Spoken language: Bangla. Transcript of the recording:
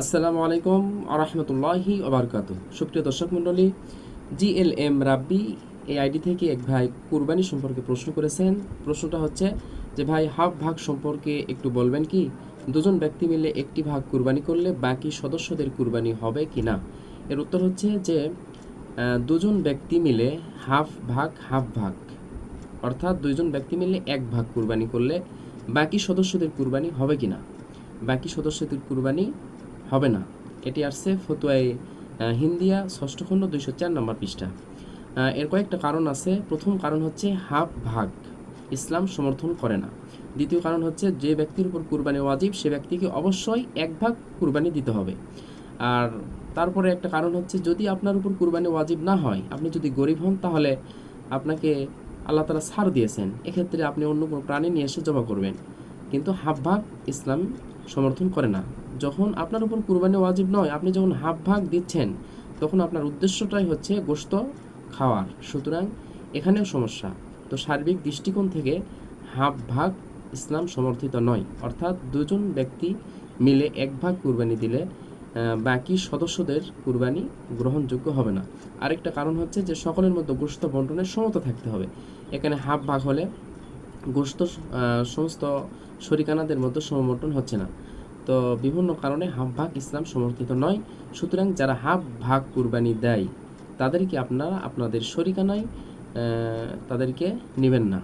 আসসালামু আলাইকুম আরহামতুল্লাহি ওবরকাত সুপ্রিয় দর্শক মণ্ডলী জিএলএম রাব্বি এই আইডি থেকে এক ভাই কুরবানি সম্পর্কে প্রশ্ন করেছেন। প্রশ্নটা হচ্ছে যে, ভাই, হাফ ভাগ সম্পর্কে একটু বলবেন কি? দুজন ব্যক্তি মিলে একটি ভাগ কুরবানি করলে বাকি সদস্যদের কুরবানি হবে কি না? এর উত্তর হচ্ছে যে দুজন ব্যক্তি মিলে হাফ ভাগ হাফ ভাগ। অর্থাৎ দুইজন ব্যক্তি মিলে এক ভাগ কুরবানি করলে বাকি সদস্যদের কুরবানি হবে কি না? বাকি সদস্যদের কুরবানি হবে না। এটি আসছে ফতুয়ায় আহ, হিন্দিয়া ষষ্ঠ খণ্ড দুইশো চার নম্বর পৃষ্ঠা। এর কয়েকটা কারণ আছে। প্রথম কারণ হচ্ছে হাফ ভাগ। ইসলাম সমর্থন করে না। দ্বিতীয় কারণ হচ্ছে যে ব্যক্তির উপর কুরবানি ওয়াজিব সে ব্যক্তিকে অবশ্যই এক ভাগ কুরবানি দিতে হবে। আর তারপরে একটা কারণ হচ্ছে যদি আপনার উপর কুরবানি ওয়াজিব না হয় আপনি যদি গরিব হন তাহলে আপনাকে আল্লাহ তালা ছাড় দিয়েছেন। এক্ষেত্রে আপনি অন্য কোনো প্রাণী নিয়ে এসে জমা করবেন। কিন্তু হাফ ভাগ ইসলাম সমর্থন করে না। যখন আপনার উপর কুরবানি ওয়াজিব নয়, আপনি যখন হাফ ভাগ দিচ্ছেন, তখন আপনার উদ্দেশ্যটাই হচ্ছে গোস্ত খাওয়ার। সুতরাং এখানেও সমস্যা। তো সার্বিক দৃষ্টিকোণ থেকে হাফ ভাগ ইসলাম সমর্থিত নয়। অর্থাৎ দুজন ব্যক্তি মিলে এক ভাগ কুরবানি দিলে বাকি সদস্যদের কুরবানি গ্রহণযোগ্য হবে না। আরেকটা কারণ হচ্ছে যে সকলের মধ্যে গোস্ত বন্টনের সমতা থাকতে হবে। এখানে হাফ ভাগ হলে আহ, সমস্ত শরিকানাদের মধ্যে সমর্থন হচ্ছে না। তো বিভিন্ন কারণে হাফ ভাগ ইসলাম সমর্থিত নয়। সুতরাং যারা হাফ ভাগ কুরবানি দেয় তাদেরকে আপনারা আপনাদের শরিকানায় তাদেরকে নেবেন না।